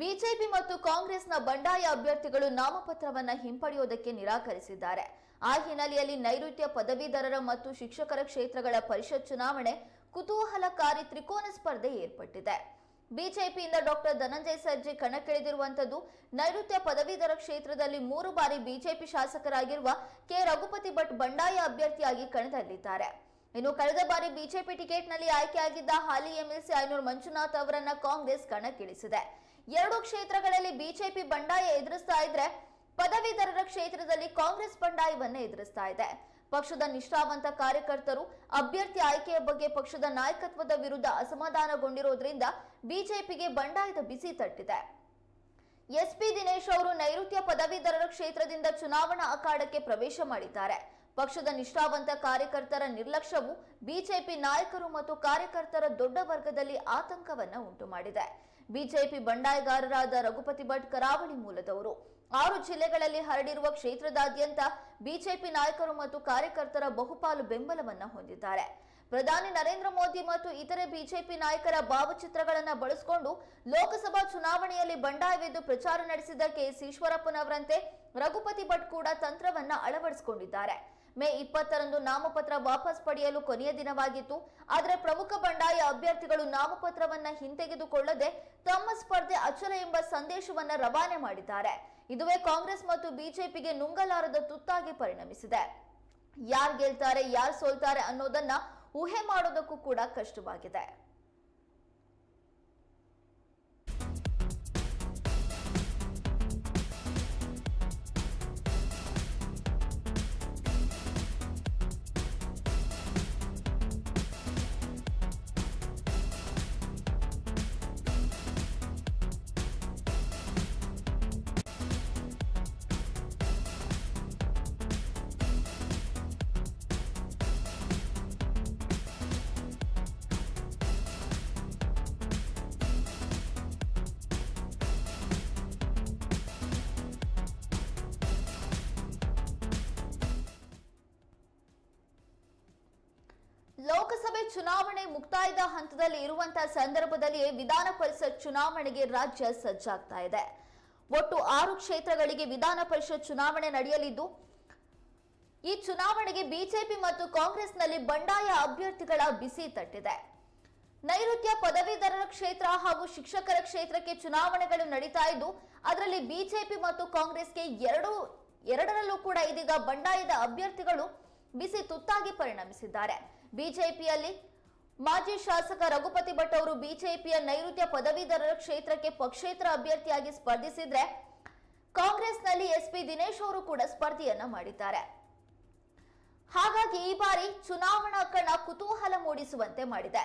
BJP ಮತ್ತು ಕಾಂಗ್ರೆಸ್ನ ಬಂಡಾಯ ಅಭ್ಯರ್ಥಿಗಳು ನಾಮಪತ್ರವನ್ನು ಹಿಂಪಡೆಯುವುದಕ್ಕೆ ನಿರಾಕರಿಸಿದ್ದಾರೆ. ಆ ಹಿನ್ನೆಲೆಯಲ್ಲಿ ನೈಋತ್ಯ ಪದವೀಧರರ ಮತ್ತು ಶಿಕ್ಷಕರ ಕ್ಷೇತ್ರಗಳ ಪರಿಷತ್ ಚುನಾವಣೆ ಕುತೂಹಲಕಾರಿ ತ್ರಿಕೋನ ಸ್ಪರ್ಧೆ ಏರ್ಪಟ್ಟಿದೆ. ಬಿಜೆಪಿಯಿಂದ ಡಾಕ್ಟರ್ ಧನಂಜಯ ಸರ್ಜಿ ಕಣಕ್ಕಿಳಿದಿರುವಂತದ್ದು ನೈಋತ್ಯ ಪದವೀಧರ ಕ್ಷೇತ್ರದಲ್ಲಿ ಮೂರು ಬಾರಿ ಬಿಜೆಪಿ ಶಾಸಕರಾಗಿರುವ ಕೆ. ರಘುಪತಿ ಭಟ್ ಬಂಡಾಯ ಅಭ್ಯರ್ಥಿಯಾಗಿ ಕಣದಲ್ಲಿದ್ದಾರೆ. ಇನ್ನು ಕಳೆದ ಬಾರಿ ಬಿಜೆಪಿ ಟಿಕೆಟ್ನಲ್ಲಿ ಆಯ್ಕೆಯಾಗಿದ್ದ ಹಾಲಿ ಎಂಎಲ್ಸಿ ಐನೂರು ಮಂಜುನಾಥ್ ಅವರನ್ನ ಕಾಂಗ್ರೆಸ್ ಕಣಕ್ಕಿಳಿಸಿದೆ. ಎರಡು ಕ್ಷೇತ್ರಗಳಲ್ಲಿ ಬಿಜೆಪಿ ಬಂಡಾಯ ಎದುರಿಸ್ತಾ ಇದ್ರೆ ಪದವೀಧರರ ಕ್ಷೇತ್ರದಲ್ಲಿ ಕಾಂಗ್ರೆಸ್ ಬಂಡಾಯವನ್ನೇ ಎದುರಿಸ್ತಾ ಇದೆ. ಪಕ್ಷದ ನಿಷ್ಠಾವಂತ ಕಾರ್ಯಕರ್ತರು ಅಭ್ಯರ್ಥಿ ಆಯ್ಕೆಯ ಬಗ್ಗೆ ಪಕ್ಷದ ನಾಯಕತ್ವದ ವಿರುದ್ಧ ಅಸಮಾಧಾನಗೊಂಡಿರೋದ್ರಿಂದ ಬಿಜೆಪಿಗೆ ಬಂಡಾಯದ ಬಿಸಿ ತಟ್ಟಿದೆ. ಎಸ್ಪಿ ದಿನೇಶ್ ಅವರು ನೈಋತ್ಯ ಪದವೀಧರರ ಕ್ಷೇತ್ರದಿಂದ ಚುನಾವಣಾ ಅಖಾಡಕ್ಕೆ ಪ್ರವೇಶ ಮಾಡಿದ್ದಾರೆ. ಪಕ್ಷದ ನಿಷ್ಠಾವಂತ ಕಾರ್ಯಕರ್ತರ ನಿರ್ಲಕ್ಷ್ಯವು ಬಿಜೆಪಿ ನಾಯಕರು ಮತ್ತು ಕಾರ್ಯಕರ್ತರ ದೊಡ್ಡ ವರ್ಗದಲ್ಲಿ ಆತಂಕವನ್ನು ಉಂಟು ಮಾಡಿದೆ ಬಿಜೆಪಿ ಬಂಡಾಯಗಾರರಾದ ರಘುಪತಿ ಭಟ್ ಕರಾವಳಿ ಮೂಲದವರು. ಆರು ಜಿಲ್ಲೆಗಳಲ್ಲಿ ಹರಡಿರುವ ಕ್ಷೇತ್ರದಾದ್ಯಂತ ಬಿಜೆಪಿ ನಾಯಕರು ಮತ್ತು ಕಾರ್ಯಕರ್ತರ ಬಹುಪಾಲು ಬೆಂಬಲವನ್ನ ಹೊಂದಿದ್ದಾರೆ. ಪ್ರಧಾನಿ ನರೇಂದ್ರ ಮೋದಿ ಮತ್ತು ಇತರೆ ಬಿಜೆಪಿ ನಾಯಕರ ಭಾವಚಿತ್ರಗಳನ್ನು ಬಳಸಿಕೊಂಡು ಲೋಕಸಭಾ ಚುನಾವಣೆಯಲ್ಲಿ ಬಂಡಾಯವೆದ್ದು ಪ್ರಚಾರ ನಡೆಸಿದ ಕೆಎಸ್ ಈಶ್ವರಪ್ಪನವರಂತೆ ರಘುಪತಿ ಭಟ್ ಕೂಡ ತಂತ್ರವನ್ನ ಅಳವಡಿಸಿಕೊಂಡಿದ್ದಾರೆ. ಮೇ ಇಪ್ಪತ್ತರಂದು ನಾಮಪತ್ರ ವಾಪಸ್ ಪಡೆಯಲು ಕೊನೆಯ ದಿನವಾಗಿತ್ತು. ಆದರೆ ಪ್ರಮುಖ ಬಂಡಾಯ ಅಭ್ಯರ್ಥಿಗಳು ನಾಮಪತ್ರವನ್ನ ಹಿಂತೆಗೆದುಕೊಳ್ಳದೆ ತಮ್ಮ ಸ್ಪರ್ಧೆ ಅಚಲ ಎಂಬ ಸಂದೇಶವನ್ನ ರವಾನೆ ಮಾಡಿದ್ದಾರೆ. ಇದುವೇ ಕಾಂಗ್ರೆಸ್ ಮತ್ತು ಬಿಜೆಪಿಗೆ ನುಂಗಲಾರದ ತುತ್ತಾಗಿ ಪರಿಣಮಿಸಿದೆ. ಯಾರು ಗೆಲ್ತಾರೆ, ಯಾರು ಸೋಲ್ತಾರೆ ಅನ್ನೋದನ್ನ ಊಹೆ ಮಾಡೋದಕ್ಕೂ ಕೂಡ ಕಷ್ಟವಾಗಿದೆ. ಲೋಕಸಭೆ ಚುನಾವಣೆ ಮುಕ್ತಾಯದ ಹಂತದಲ್ಲಿ ಇರುವಂತಹ ಸಂದರ್ಭದಲ್ಲಿಯೇ ವಿಧಾನ ಪರಿಷತ್ ಚುನಾವಣೆಗೆ ರಾಜ್ಯ ಸಜ್ಜಾಗ್ತಾ ಇದೆ. ಒಟ್ಟು ಆರು ಕ್ಷೇತ್ರಗಳಿಗೆ ವಿಧಾನ ಪರಿಷತ್ ಚುನಾವಣೆ ನಡೆಯಲಿದ್ದು, ಈ ಚುನಾವಣೆಗೆ ಬಿಜೆಪಿ ಮತ್ತು ಕಾಂಗ್ರೆಸ್ನಲ್ಲಿ ಬಂಡಾಯ ಅಭ್ಯರ್ಥಿಗಳ ಬಿಸಿ ತಟ್ಟಿದೆ. ನೈಋತ್ಯ ಪದವೀಧರರ ಕ್ಷೇತ್ರ ಹಾಗೂ ಶಿಕ್ಷಕರ ಕ್ಷೇತ್ರಕ್ಕೆ ಚುನಾವಣೆಗಳು ನಡೀತಾ ಇದ್ದು, ಅದರಲ್ಲಿ ಬಿಜೆಪಿ ಮತ್ತು ಕಾಂಗ್ರೆಸ್ಗೆ ಎರಡು, ಎರಡರಲ್ಲೂ ಕೂಡ ಇದೀಗ ಬಂಡಾಯದ ಅಭ್ಯರ್ಥಿಗಳು ಬಿಸಿ ತುತ್ತಾಗಿ ಪರಿಣಮಿಸಿದ್ದಾರೆ. ಬಿಜೆಪಿಯಲ್ಲಿ ಮಾಜಿ ಶಾಸಕ ರಘುಪತಿ ಭಟ್ ಅವರು ಬಿಜೆಪಿಯ ನೈಋತ್ಯ ಪದವೀಧರರ ಕ್ಷೇತ್ರಕ್ಕೆ ಪಕ್ಷೇತರ ಅಭ್ಯರ್ಥಿಯಾಗಿ ಸ್ಪರ್ಧಿಸಿದ್ರೆ ಕಾಂಗ್ರೆಸ್ನಲ್ಲಿ ಎಸ್ಪಿ ದಿನೇಶ್ ಅವರು ಕೂಡ ಸ್ಪರ್ಧೆಯನ್ನ ಮಾಡಿದ್ದಾರೆ. ಹಾಗಾಗಿ ಈ ಬಾರಿ ಚುನಾವಣಾ ಕಣ ಕುತೂಹಲ ಮೂಡಿಸುವಂತೆ ಮಾಡಿದೆ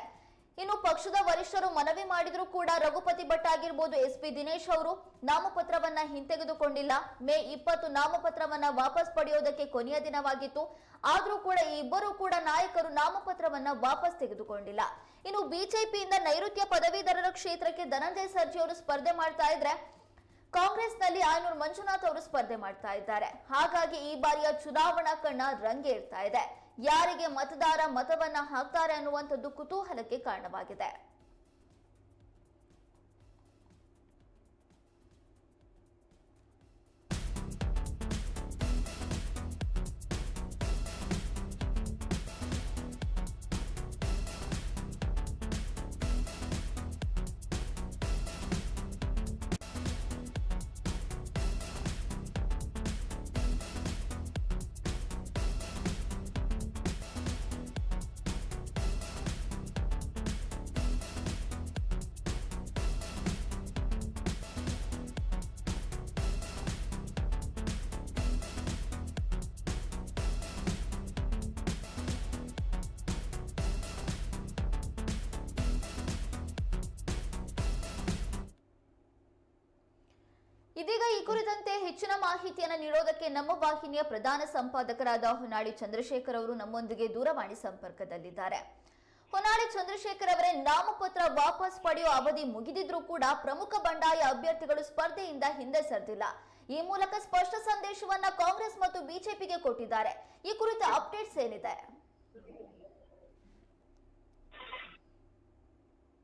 ಇನ್ನು ಪಕ್ಷದ ವರಿಷ್ಠರು ಮನವಿ ಮಾಡಿದರೂ ಕೂಡ ರಘುಪತಿ ಭಟ್ ಆಗಿರ್ಬೋದು ಎಸ್ ಪಿ ದಿನೇಶ್ ಅವರು ನಾಮಪತ್ರವನ್ನ ಹಿಂತೆಗೆದುಕೊಂಡಿಲ್ಲ. ಮೇ ಇಪ್ಪತ್ತು ನಾಮಪತ್ರವನ್ನ ವಾಪಸ್ ಪಡೆಯೋದಕ್ಕೆ ಕೊನೆಯ ದಿನವಾಗಿತ್ತು. ಆದರೂ ಕೂಡ ಈ ಇಬ್ಬರು ಕೂಡ ನಾಯಕರು ನಾಮಪತ್ರವನ್ನ ವಾಪಸ್ ತೆಗೆದುಕೊಂಡಿಲ್ಲ. ಇನ್ನು ಬಿಜೆಪಿಯಿಂದ ನೈಋತ್ಯ ಪದವೀಧರರ ಕ್ಷೇತ್ರಕ್ಕೆ ಧನಂಜಯ ಸರ್ಜಿ ಅವರು ಸ್ಪರ್ಧೆ ಮಾಡ್ತಾ ಇದ್ರೆ ಕಾಂಗ್ರೆಸ್ನಲ್ಲಿ ಆನೂರ್ ಮಂಜುನಾಥ್ ಅವರು ಸ್ಪರ್ಧೆ ಮಾಡ್ತಾ ಇದ್ದಾರೆ. ಹಾಗಾಗಿ ಈ ಬಾರಿಯ ಚುನಾವಣಾ ಕಣ್ಣ ರಂಗೇರ್ತಾ ಇದೆ. ಯಾರಿಗೆ ಮತದಾರ ಮತವನ್ನ ಹಾಕ್ತಾರೆ ಅನ್ನುವಂಥದ್ದು ಕುತೂಹಲಕ್ಕೆ ಕಾರಣವಾಗಿದೆ. ಕುರಿತಂತೆ ಹೆಚ್ಚಿನ ಮಾಹಿತಿಯನ್ನು ನೀಡೋದಕ್ಕೆ ನಮ್ಮ ವಾಹಿನಿಯ ಪ್ರಧಾನ ಸಂಪಾದಕರಾದ ಹೊನ್ನಾಳಿ ಚಂದ್ರಶೇಖರ್ ಅವರು ನಮ್ಮೊಂದಿಗೆ ದೂರವಾಣಿ ಸಂಪರ್ಕದಲ್ಲಿದ್ದಾರೆ. ಹೊನ್ನಾಳಿ ಚಂದ್ರಶೇಖರ್ ಅವರೇ, ನಾಮಪತ್ರ ವಾಪಸ್ ಪಡೆಯುವ ಅವಧಿ ಮುಗಿದಿದ್ರೂ ಕೂಡ ಪ್ರಮುಖ ಬಂಡಾಯ ಅಭ್ಯರ್ಥಿಗಳು ಸ್ಪರ್ಧೆಯಿಂದ ಹಿಂದೆ ಸರಿದಿಲ್ಲ. ಈ ಮೂಲಕ ಸ್ಪಷ್ಟ ಸಂದೇಶವನ್ನ ಕಾಂಗ್ರೆಸ್ ಮತ್ತು ಬಿಜೆಪಿಗೆ ಕೊಟ್ಟಿದ್ದಾರೆ. ಈ ಕುರಿತ ಅಪ್ಡೇಟ್ಸ್ ಏನಿದೆ?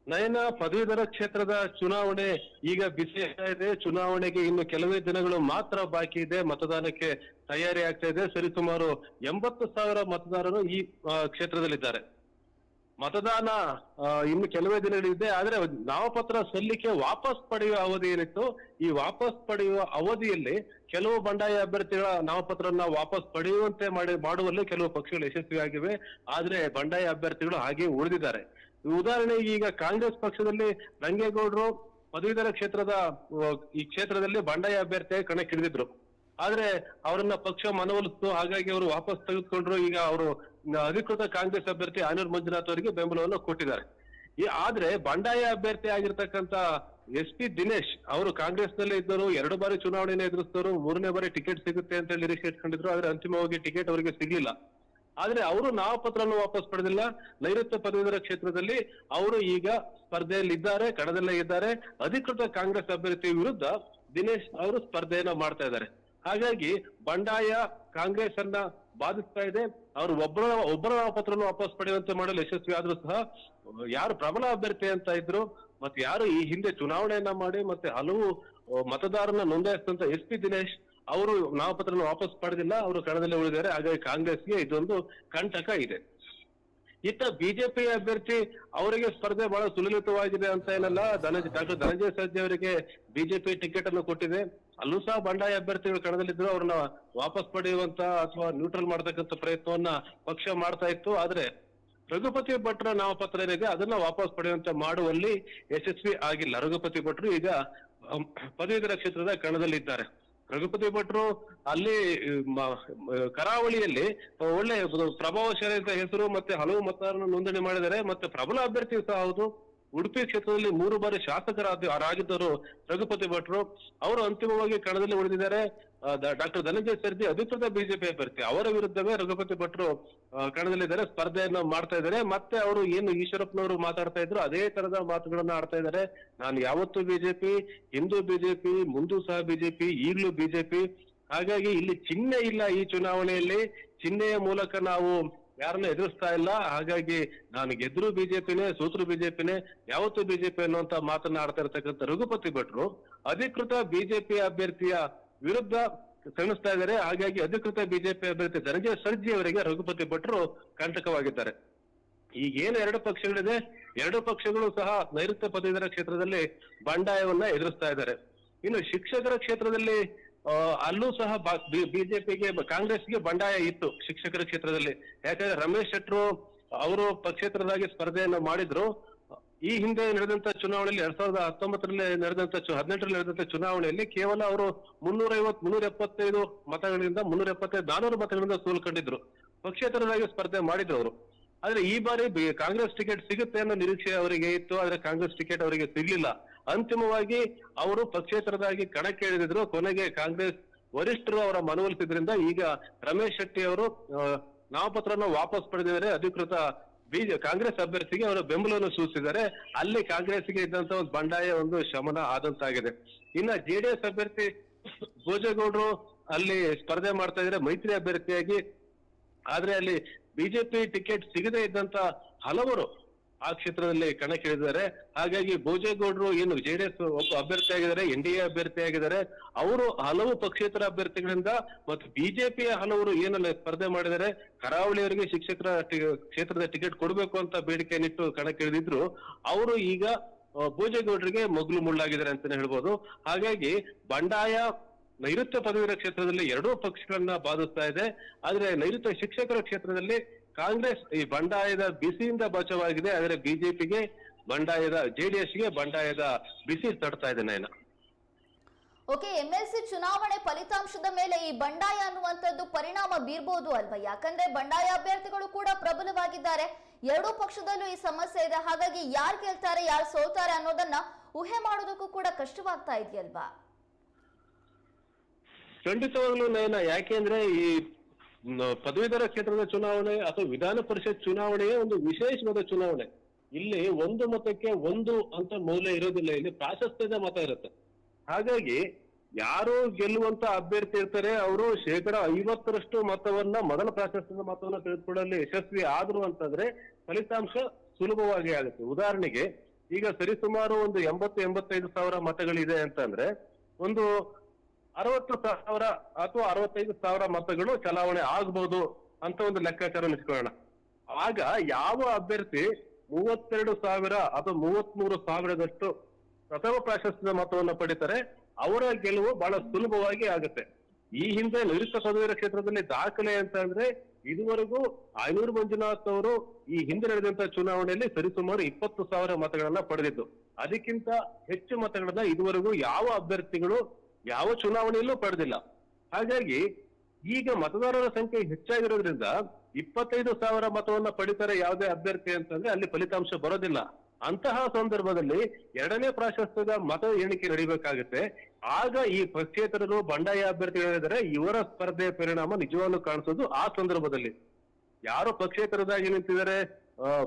ನಯನ ಪದವೀಧರ ಕ್ಷೇತ್ರದ ಚುನಾವಣೆ ಈಗ ಬಿಸಿ ಇದೆ. ಚುನಾವಣೆಗೆ ಇನ್ನು ಕೆಲವೇ ದಿನಗಳು ಮಾತ್ರ ಬಾಕಿ ಇದೆ. ಮತದಾನಕ್ಕೆ ತಯಾರಿ ಆಗ್ತಾ ಇದೆ. ಸರಿಸುಮಾರು ಎಂಬತ್ತು ಸಾವಿರ ಮತದಾರರು ಈ ಕ್ಷೇತ್ರದಲ್ಲಿದ್ದಾರೆ. ಮತದಾನ ಇನ್ನು ಕೆಲವೇ ದಿನಗಳಿದೆ ಆದ್ರೆ ನಾಮಪತ್ರ ಸಲ್ಲಿಕೆ ವಾಪಸ್ ಪಡೆಯುವ ಅವಧಿ ಏನಿತ್ತು? ಈ ವಾಪಸ್ ಪಡೆಯುವ ಅವಧಿಯಲ್ಲಿ ಕೆಲವು ಬಂಡಾಯ ಅಭ್ಯರ್ಥಿಗಳ ನಾಮಪತ್ರವನ್ನ ವಾಪಸ್ ಪಡೆಯುವಂತೆ ಮಾಡಿ, ಮಾಡುವಲ್ಲಿ ಕೆಲವು ಪಕ್ಷಗಳು ಯಶಸ್ವಿಯಾಗಿವೆ. ಆದ್ರೆ ಬಂಡಾಯ ಅಭ್ಯರ್ಥಿಗಳು ಹಾಗೆ ಉಳಿದಿದ್ದಾರೆ. ಉದಾಹರಣೆಗೆ ಈಗ ಕಾಂಗ್ರೆಸ್ ಪಕ್ಷದಲ್ಲಿ ರಂಗೇಗೌಡರು ಪದವೀಧರ ಕ್ಷೇತ್ರದ ಈ ಕ್ಷೇತ್ರದಲ್ಲಿ ಬಂಡಾಯ ಅಭ್ಯರ್ಥಿಯಾಗಿ ಕಣಕ್ಕಿಳಿದಿದ್ರು ಆದ್ರೆ ಅವರನ್ನ ಪಕ್ಷ ಮನವೊಲಿಸ್ತು. ಹಾಗಾಗಿ ಅವರು ವಾಪಸ್ ತೆಗೆದುಕೊಂಡ್ರು. ಈಗ ಅವರು ಅಧಿಕೃತ ಕಾಂಗ್ರೆಸ್ ಅಭ್ಯರ್ಥಿ ಆನೂರ್ ಮಂಜುನಾಥ್ ಅವರಿಗೆ ಬೆಂಬಲವನ್ನು ಕೊಟ್ಟಿದ್ದಾರೆ. ಆದ್ರೆ ಬಂಡಾಯ ಅಭ್ಯರ್ಥಿ ಆಗಿರ್ತಕ್ಕಂತ ಎಸ್ ಪಿ ದಿನೇಶ್ ಅವರು ಕಾಂಗ್ರೆಸ್ನಲ್ಲಿ ಇದ್ದರು. ಎರಡು ಬಾರಿ ಚುನಾವಣೆಯನ್ನು ಎದುರಿಸಿದವರು. ಮೂರನೇ ಬಾರಿ ಟಿಕೆಟ್ ಸಿಗುತ್ತೆ ಅಂತ ಹೇಳಿ ನಿರೀಕ್ಷೆ ಇಟ್ಕೊಂಡಿದ್ರು. ಆದ್ರೆ ಅಂತಿಮವಾಗಿ ಟಿಕೆಟ್ ಅವರಿಗೆ ಸಿಗ್ಲಿಲ್ಲ. ಆದ್ರೆ ಅವರು ನಾಮಪತ್ರವನ್ನು ವಾಪಸ್ ಪಡೆದಿಲ್ಲ. ನೈಋತ್ಯ ಪದವೀಧರ ಕ್ಷೇತ್ರದಲ್ಲಿ ಅವರು ಈಗ ಸ್ಪರ್ಧೆಯಲ್ಲಿ ಇದ್ದಾರೆ ಕಣದಲ್ಲೇ ಇದ್ದಾರೆ. ಅಧಿಕೃತ ಕಾಂಗ್ರೆಸ್ ಅಭ್ಯರ್ಥಿ ವಿರುದ್ಧ ದಿನೇಶ್ ಅವರು ಸ್ಪರ್ಧೆಯನ್ನ ಮಾಡ್ತಾ ಇದ್ದಾರೆ. ಹಾಗಾಗಿ ಬಂಡಾಯ ಕಾಂಗ್ರೆಸ್ ಅನ್ನ ಬಾಧಿಸ್ತಾ ಇದೆ. ಅವರು ಒಬ್ಬರ ಒಬ್ಬರ ನಾಮಪತ್ರವನ್ನು ವಾಪಸ್ ಪಡೆಯುವಂತೆ ಮಾಡಲು ಯಶಸ್ವಿ ಆದ್ರೂ ಸಹ ಯಾರು ಪ್ರಬಲ ಅಭ್ಯರ್ಥಿ ಅಂತ ಇದ್ರು, ಮತ್ತೆ ಯಾರು ಈ ಹಿಂದೆ ಚುನಾವಣೆಯನ್ನ ಮಾಡಿ ಮತ್ತೆ ಹಲವು ಮತದಾರನ ನೋಂದಾಯಿಸಿದಂತ ಎಸ್ ಪಿ ದಿನೇಶ್ ಅವರು ನಾಮಪತ್ರವನ್ನು ವಾಪಸ್ ಪಡೆದಿಲ್ಲ, ಅವರು ಕಣದಲ್ಲಿ ಉಳಿದಿದ್ದಾರೆ. ಹಾಗಾಗಿ ಕಾಂಗ್ರೆಸ್ಗೆ ಇದೊಂದು ಕಂಟಕ ಇದೆ. ಇತ್ತ ಬಿಜೆಪಿ ಅಭ್ಯರ್ಥಿ ಅವರಿಗೆ ಸ್ಪರ್ಧೆ ಬಹಳ ಸುಲಲಿತವಾಗಿದೆ ಅಂತ ಏನಲ್ಲ ಧನಂಜಯ ಡಾಕ್ಟರ್ ಧನಂಜಯ ಸರ್ಜಿ ಅವರಿಗೆ ಬಿಜೆಪಿ ಟಿಕೆಟ್ ಅನ್ನು ಕೊಟ್ಟಿದೆ. ಅಲ್ಲೂ ಸಹ ಬಂಡಾಯ ಅಭ್ಯರ್ಥಿಗಳು ಕಣದಲ್ಲಿದ್ರು ಅವ್ರನ್ನ ವಾಪಸ್ ಪಡೆಯುವಂತ ಅಥವಾ ನ್ಯೂಟ್ರಲ್ ಮಾಡತಕ್ಕಂಥ ಪ್ರಯತ್ನವನ್ನ ಪಕ್ಷ ಮಾಡ್ತಾ ಇತ್ತು. ಆದ್ರೆ ರಘುಪತಿ ಭಟ್ರ ನಾಮಪತ್ರ ಏನಿದೆ, ಅದನ್ನ ವಾಪಸ್ ಪಡೆಯುವಂತೆ ಮಾಡುವಲ್ಲಿ ಯಶಸ್ವಿ ಆಗಿಲ್ಲ. ರಘುಪತಿ ಭಟ್ರು ಈಗ ಪದವೀಧರ ಕ್ಷೇತ್ರದ ಕಣದಲ್ಲಿದ್ದಾರೆ. ರಘುಪತಿ ಭಟ್ರು ಅಲ್ಲಿ ಕರಾವಳಿಯಲ್ಲಿ ಒಳ್ಳೆ ಪ್ರಭಾವಶಾಲಿ ಅಂತ ಹೆಸರು ಮತ್ತೆ ಹಲವು ಮತದಾರರನ್ನು ನೋಂದಣಿ ಮಾಡಿದ್ದಾರೆ. ಮತ್ತೆ ಪ್ರಬಲ ಅಭ್ಯರ್ಥಿ ಸಹ ಹೌದು. ಉಡುಪಿ ಕ್ಷೇತ್ರದಲ್ಲಿ ಮೂರು ಬಾರಿ ಶಾಸಕರಾಗಿದ್ದರು ರಘುಪತಿ ಭಟ್ರು ಅವರು ಅಂತಿಮವಾಗಿ ಕಣದಲ್ಲಿ ಉಳಿದಿದ್ದಾರೆ. ಡಾಕ್ಟರ್ ಧನಂಜಯ ಸರ್ಜಿ ಅಧಿಕೃತ ಬಿಜೆಪಿ ಅಭ್ಯರ್ಥಿ. ಅವರ ವಿರುದ್ಧವೇ ರಘುಪತಿ ಭಟ್ರು ಕಣದಲ್ಲಿದ್ದಾರೆ ಸ್ಪರ್ಧೆಯನ್ನು ಮಾಡ್ತಾ ಇದ್ದಾರೆ. ಮತ್ತೆ ಅವರು ಏನು ಈಶ್ವರಪ್ಪನವರು ಮಾತಾಡ್ತಾ ಇದ್ರು, ಅದೇ ತರದ ಮಾತುಗಳನ್ನ ಆಡ್ತಾ ಇದ್ದಾರೆ. ನಾನು ಯಾವತ್ತೂ ಬಿಜೆಪಿ, ಹಿಂದೂ ಬಿಜೆಪಿ, ಮುಂದೂ ಸಹ ಬಿಜೆಪಿ, ಈಗಲೂ ಬಿಜೆಪಿ. ಹಾಗಾಗಿ ಇಲ್ಲಿ ಚಿಹ್ನೆ ಇಲ್ಲ ಈ ಚುನಾವಣೆಯಲ್ಲಿ. ಚಿಹ್ನೆಯ ಮೂಲಕ ನಾವು ಯಾರನ್ನ ಎದುರಿಸ್ತಾ ಇಲ್ಲ. ಹಾಗಾಗಿ ನಾನು ಗೆದ್ರು ಬಿಜೆಪಿನೇ, ಸೋತರು ಬಿಜೆಪಿನೇ, ಯಾವತ್ತು ಬಿಜೆಪಿ ಅನ್ನುವಂತ ಮಾತನ್ನ ಆಡ್ತಾ ಇರ್ತಕ್ಕಂಥ ರಘುಪತಿ ಭಟ್ರು ಅಧಿಕೃತ ಬಿಜೆಪಿ ಅಭ್ಯರ್ಥಿಯ ವಿರುದ್ಧ ಸೆಣಸ್ತಾ ಇದ್ದಾರೆ. ಹಾಗಾಗಿ ಅಧಿಕೃತ ಬಿಜೆಪಿ ಅಭ್ಯರ್ಥಿ ಧನಂಜಯ ಸರ್ಜಿ ಅವರಿಗೆ ರಘುಪತಿ ಭಟ್ರು ಕಂಟಕವಾಗಿದ್ದಾರೆ. ಈಗೇನು ಎರಡು ಪಕ್ಷಗಳಿದೆ? ಎರಡು ಪಕ್ಷಗಳು ಸಹ ನೈಋತ್ಯ ಪದವೀಧರ ಕ್ಷೇತ್ರದಲ್ಲಿ ಬಂಡಾಯವನ್ನ ಎದುರಿಸ್ತಾ ಇದ್ದಾರೆ. ಇನ್ನು ಶಿಕ್ಷಕರ ಕ್ಷೇತ್ರದಲ್ಲಿ ಅಲ್ಲೂ ಸಹ ಬಿಜೆಪಿಗೆ ಕಾಂಗ್ರೆಸ್ಗೆ ಬಂಡಾಯ ಇತ್ತು ಶಿಕ್ಷಕರ ಕ್ಷೇತ್ರದಲ್ಲಿ. ಯಾಕಂದ್ರೆ ರಮೇಶ್ ಶೆಟ್ರು ಅವರು ಪಕ್ಷೇತರರಾಗಿ ಸ್ಪರ್ಧೆಯನ್ನು ಮಾಡಿದ್ರು. ಈ ಹಿಂದೆ ನಡೆದಂತ ಚುನಾವಣೆಯಲ್ಲಿ ಎರಡ್ ಸಾವಿರದ ಹತ್ತೊಂಬತ್ತರಲ್ಲಿ ನಡೆದಂತ ಹದಿನೆಂಟರಲ್ಲಿ ನಡೆದಂತ ಚುನಾವಣೆಯಲ್ಲಿ ಕೇವಲ ಅವರು ಮುನ್ನೂರ ಐವತ್ ಮುನ್ನೂರ ಎಪ್ಪತ್ತೈದು ಮತಗಳಿಂದ ಮುನ್ನೂರ ಎಪ್ಪತ್ತೈದು ನಾನೂರು ಮತಗಳಿಂದ ಸೋಲ್ಕೊಂಡಿದ್ರು. ಪಕ್ಷೇತರರಾಗಿ ಸ್ಪರ್ಧೆ ಮಾಡಿದ್ರು ಅವರು. ಆದ್ರೆ ಈ ಬಾರಿ ಕಾಂಗ್ರೆಸ್ ಟಿಕೆಟ್ ಸಿಗುತ್ತೆ ಅನ್ನೋ ನಿರೀಕ್ಷೆ ಅವರಿಗೆ ಇತ್ತು. ಆದ್ರೆ ಕಾಂಗ್ರೆಸ್ ಟಿಕೆಟ್ ಅವರಿಗೆ ಸಿಗ್ಲಿಲ್ಲ. ಅಂತಿಮವಾಗಿ ಅವರು ಪಕ್ಷೇತರರಾಗಿ ಕಣಕ್ಕೆ ಇಳಿದಿದ್ರು. ಕೊನೆಗೆ ಕಾಂಗ್ರೆಸ್ ವರಿಷ್ಠರು ಅವರ ಮನವೊಲಿಸಿದ್ರಿಂದ ಈಗ ರಮೇಶ್ ಶೆಟ್ಟಿ ಅವರು ನಾಮಪತ್ರವನ್ನು ವಾಪಸ್ ಪಡೆದಿದ್ದಾರೆ. ಅಧಿಕೃತ ಬಿಜೆ ಕಾಂಗ್ರೆಸ್ ಅಭ್ಯರ್ಥಿಗೆ ಅವರು ಬೆಂಬಲವನ್ನು ಸೂಚಿಸಿದ್ದಾರೆ. ಅಲ್ಲಿ ಕಾಂಗ್ರೆಸ್ಗೆ ಇದ್ದಂತ ಒಂದು ಬಂಡಾಯ, ಒಂದು ಶಮನ ಆದಂತಾಗಿದೆ. ಇನ್ನ ಜೆಡಿಎಸ್ ಅಭ್ಯರ್ಥಿ ಭೋಜೇಗೌಡರು ಅಲ್ಲಿ ಸ್ಪರ್ಧೆ ಮಾಡ್ತಾ ಇದ್ದಾರೆ. ಮೈತ್ರಿ ಅಭ್ಯರ್ಥಿಯಾಗಿ. ಆದ್ರೆ ಅಲ್ಲಿ ಬಿಜೆಪಿ ಟಿಕೆಟ್ ಸಿಗದೇ ಇದ್ದಂತ ಹಲವರು ಆ ಕ್ಷೇತ್ರದಲ್ಲಿ ಕಣಕ್ಕಿಳಿದಿದ್ದಾರೆ. ಹಾಗಾಗಿ ಭೋಜೇಗೌಡರು ಏನು ಜೆಡಿಎಸ್ ಒಬ್ಬ ಅಭ್ಯರ್ಥಿ ಆಗಿದ್ದಾರೆ, ಎನ್ ಡಿ ಎ ಅಭ್ಯರ್ಥಿ ಆಗಿದ್ದಾರೆ, ಅವರು ಹಲವು ಪಕ್ಷೇತರ ಅಭ್ಯರ್ಥಿಗಳಿಂದ ಮತ್ತು ಬಿಜೆಪಿಯ ಹಲವರು ಏನೆಲ್ಲ ಸ್ಪರ್ಧೆ ಮಾಡಿದ್ದಾರೆ, ಕರಾವಳಿಯವರಿಗೆ ಶಿಕ್ಷಕರ ಕ್ಷೇತ್ರದ ಟಿಕೆಟ್ ಕೊಡಬೇಕು ಅಂತ ಬೇಡಿಕೆಯನ್ನಿಟ್ಟು ಕಣಕ್ಕಿಳಿದಿದ್ರು. ಅವರು ಈಗ ಭೋಜೇಗೌಡರಿಗೆ ಮಗ್ಲು ಮುಳ್ಳಾಗಿದ್ದಾರೆ ಅಂತಾನೆ ಹೇಳ್ಬೋದು. ಹಾಗಾಗಿ ಬಂಡಾಯ ನೈಋತ್ಯ ಪದವೀಧರ ಕ್ಷೇತ್ರದಲ್ಲಿ ಎರಡೂ ಪಕ್ಷಗಳನ್ನ ಬಾಧಿಸ್ತಾ ಇದೆ. ಆದ್ರೆ ನೈಋತ್ಯ ಶಿಕ್ಷಕರ ಕ್ಷೇತ್ರದಲ್ಲಿ ಕಾಂಗ್ರೆಸ್ ಈ ಬಂಡಾಯದ ಬಿಸಿಯಿಂದ ಬಚಾವಾಗಿದೆ ಆದರೆ ಬಿಜೆಪಿಗೆ ಬಂಡಾಯದ ಜೆಡಿಎಸ್ಗೆ ಬಂಡಾಯದ ಬಿಸಿ ತಡ್ತಾ ಇದೆ ನಯನ. ಓಕೆ ಎಂಎಲ್ಸಿ ಚುನಾವಣೆ ಫಲಿತಾಂಶದ ಮೇಲೆ ಈ ಬಂಡಾಯ ಅನ್ನುವಂಥದ್ದು ಪರಿಣಾಮ ಬೀರ್ಬೋದು ಅಲ್ವಾ? ಯಾಕಂದ್ರೆ ಬಂಡಾಯ ಅಭ್ಯರ್ಥಿಗಳು ಕೂಡ ಪ್ರಬಲವಾಗಿದ್ದಾರೆ. ಎರಡೂ ಪಕ್ಷದಲ್ಲೂ ಈ ಸಮಸ್ಯೆ ಇದೆ. ಹಾಗಾಗಿ ಯಾರು ಗೆಲ್ತಾರೆ ಯಾರು ಸೋಲ್ತಾರೆ ಅನ್ನೋದನ್ನ ಊಹೆ ಮಾಡೋದಕ್ಕೂ ಕೂಡ ಕಷ್ಟವಾಗ್ತಾ ಇದೆಯಲ್ವಾ? ಖಂಡಿತವಾಗ್ಲೂ ನಯನ ಯಾಕೆಂದ್ರೆ ಈ ಪದವೀಧರ ಕ್ಷೇತ್ರದ ಚುನಾವಣೆ ಅಥವಾ ವಿಧಾನ ಪರಿಷತ್ ಚುನಾವಣೆಯೇ ಒಂದು ವಿಶೇಷವಾದ ಚುನಾವಣೆ. ಇಲ್ಲಿ ಒಂದು ಮತಕ್ಕೆ ಒಂದು ಅಂತ ಮೌಲ್ಯ ಇರೋದಿಲ್ಲ, ಇಲ್ಲಿ ಪ್ರಾಶಸ್ತ್ಯದ ಮತ ಇರುತ್ತೆ. ಹಾಗಾಗಿ ಯಾರು ಗೆಲ್ಲುವಂತ ಅಭ್ಯರ್ಥಿ ಇರ್ತಾರೆ, ಅವರು ಶೇಕಡ ಐವತ್ತರಷ್ಟು ಮತವನ್ನ, ಮೊದಲ ಪ್ರಾಶಸ್ತ್ಯದ ಮತವನ್ನ ತೆಗೆದುಕೊಳ್ಳಲು ಯಶಸ್ವಿ ಆದ್ರು ಅಂತಂದ್ರೆ ಫಲಿತಾಂಶ ಸುಲಭವಾಗಿ ಆಗುತ್ತೆ. ಉದಾಹರಣೆಗೆ, ಈಗ ಸರಿಸುಮಾರು ಒಂದು ಎಂಬತ್ತು, ಎಂಬತ್ತೈದು ಸಾವಿರ ಮತಗಳಿದೆ ಅಂತಂದ್ರೆ, ಒಂದು ಅರವತ್ತು ಸಾವಿರ ಅಥವಾ ಅರವತ್ತೈದು ಸಾವಿರ ಮತಗಳು ಚಲಾವಣೆ ಆಗ್ಬಹುದು ಅಂತ ಒಂದು ಲೆಕ್ಕಾಚಾರ ನಿಂತ್ಕೊಳ್ಳೋಣ ಆಗ ಯಾವ ಅಭ್ಯರ್ಥಿ ಮೂವತ್ತೆರಡು ಸಾವಿರ ಅಥವಾ ಮೂವತ್ಮೂರು ಸಾವಿರದಷ್ಟು ಪ್ರಥಮ ಪ್ರಾಶಸ್ತ್ಯದ ಮತವನ್ನು ಪಡಿತಾರೆ, ಅವರ ಗೆಲುವು ಬಹಳ ಸುಲಭವಾಗಿ ಆಗುತ್ತೆ. ಈ ಹಿಂದೆ ನಿವೃತ್ತ ಪದವೀಧರ ಕ್ಷೇತ್ರದಲ್ಲಿ ದಾಖಲೆ ಅಂತ ಅಂದ್ರೆ ಇದುವರೆಗೂ ಐನೂರು ಮಂಜುನಾಥ್ ಅವರು ಈ ಹಿಂದೆ ನಡೆದಂತ ಚುನಾವಣೆಯಲ್ಲಿ ಸರಿಸುಮಾರು ಇಪ್ಪತ್ತು ಸಾವಿರ ಮತಗಳನ್ನ ಪಡೆದಿದ್ದು. ಅದಕ್ಕಿಂತ ಹೆಚ್ಚು ಮತಗಳನ್ನ ಇದುವರೆಗೂ ಯಾವ ಅಭ್ಯರ್ಥಿಗಳು ಯಾವ ಚುನಾವಣೆಯಲ್ಲೂ ಪಡೆದಿಲ್ಲ. ಹಾಗಾಗಿ ಈಗ ಮತದಾರರ ಸಂಖ್ಯೆ ಹೆಚ್ಚಾಗಿರೋದ್ರಿಂದ ಇಪ್ಪತ್ತೈದು ಸಾವಿರ ಮತವನ್ನ ಪಡಿತಾರೆ ಯಾವುದೇ ಅಭ್ಯರ್ಥಿ ಅಂತಂದ್ರೆ ಅಲ್ಲಿ ಫಲಿತಾಂಶ ಬರೋದಿಲ್ಲ. ಅಂತಹ ಸಂದರ್ಭದಲ್ಲಿ ಎರಡನೇ ಪ್ರಾಶಸ್ತ್ಯದ ಮತ ಎಣಿಕೆ ನಡಿಬೇಕಾಗುತ್ತೆ. ಆಗ ಈ ಪಕ್ಷೇತರರು, ಬಂಡಾಯ ಅಭ್ಯರ್ಥಿಗಳಿದ್ದಾರೆ ಇವರ ಸ್ಪರ್ಧೆಯ ಪರಿಣಾಮ ನಿಜವಾಗ್ಲೂ ಕಾಣಿಸೋದು ಆ ಸಂದರ್ಭದಲ್ಲಿ. ಯಾರು ಪಕ್ಷೇತರದಾಗಿ ನಿಂತಿದ್ದಾರೆ?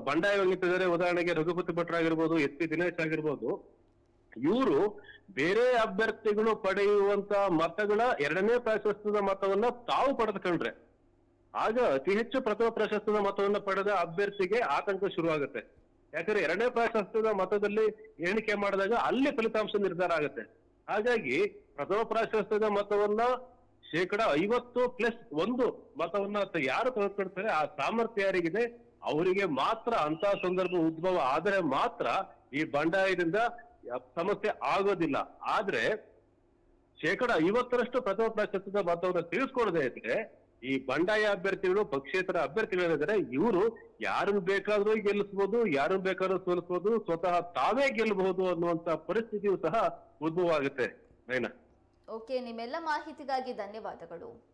ಬಂಡಾಯವಾಗಿ ನಿಂತಿದ್ದಾರೆ. ಉದಾಹರಣೆಗೆ ರಘುಪತಿ ಭಟ್ರ ಆಗಿರ್ಬೋದು ಎಸ್ ಪಿ ದಿನೇಶ್ ಆಗಿರ್ಬೋದು. ಇವರು ಬೇರೆ ಅಭ್ಯರ್ಥಿಗಳು ಪಡೆಯುವಂತ ಮತಗಳ ಎರಡನೇ ಪ್ರಾಶಸ್ತ್ಯದ ಮತವನ್ನ ತಾವು ಪಡೆದುಕೊಂಡ್ರೆ ಆಗ ಅತಿ ಹೆಚ್ಚು ಪ್ರಥಮ ಪ್ರಾಶಸ್ತ್ಯದ ಮತವನ್ನ ಪಡೆದ ಅಭ್ಯರ್ಥಿಗೆ ಆತಂಕ ಶುರುವಾಗುತ್ತೆ. ಯಾಕಂದ್ರೆ ಎರಡನೇ ಪ್ರಾಶಸ್ತ್ಯದ ಮತದಲ್ಲಿ ಎಣಿಕೆ ಮಾಡಿದಾಗ ಅಲ್ಲಿ ಫಲಿತಾಂಶ ನಿರ್ಧಾರ ಆಗುತ್ತೆ. ಹಾಗಾಗಿ ಪ್ರಥಮ ಪ್ರಾಶಸ್ತ್ಯದ ಮತವನ್ನ ಶೇಕಡ ಐವತ್ತು ಪ್ಲಸ್ ಒಂದು ಮತವನ್ನ ಯಾರು ತೆಗೆದುಕೊಳ್ತಾರೆ, ಆ ಸಾಮರ್ಥ್ಯ ಯಾರಿಗಿದೆ, ಅವರಿಗೆ ಮಾತ್ರ ಅಂತ ಸಂದರ್ಭ ಉದ್ಭವ ಆದರೆ ಮಾತ್ರ ಈ ಬಂಡಾಯದಿಂದ ಸಮಸ್ಯೆ ಆಗೋದಿಲ್ಲ. ಆದ್ರೆ ಶೇಕಡ ಐವತ್ತರಷ್ಟು ಪ್ರಥಮ ಪ್ರಾಶಸ್ತ್ಯದ ಮತವನ್ನು ತಿಳಿಸ್ಕೊಡದೆ ಇದ್ರೆ, ಈ ಬಂಡಾಯ ಅಭ್ಯರ್ಥಿಗಳು, ಪಕ್ಷೇತರ ಅಭ್ಯರ್ಥಿಗಳೇನಿದ್ದಾರೆ ಇವರು ಯಾರನ್ನು ಬೇಕಾದ್ರೂ ಗೆಲ್ಲಿಸಬಹುದು ಯಾರನ್ನು ಬೇಕಾದ್ರೂ ಸೋಲಿಸಬಹುದು ಸ್ವತಃ ತಾವೇ ಗೆಲ್ಲಬಹುದು ಅನ್ನುವಂತ ಪರಿಸ್ಥಿತಿಯು ಸಹ ಉದ್ಭವ ಆಗುತ್ತೆ ಓಕೆ, ನಿಮ್ಮೆಲ್ಲ ಮಾಹಿತಿಗಾಗಿ ಧನ್ಯವಾದಗಳು.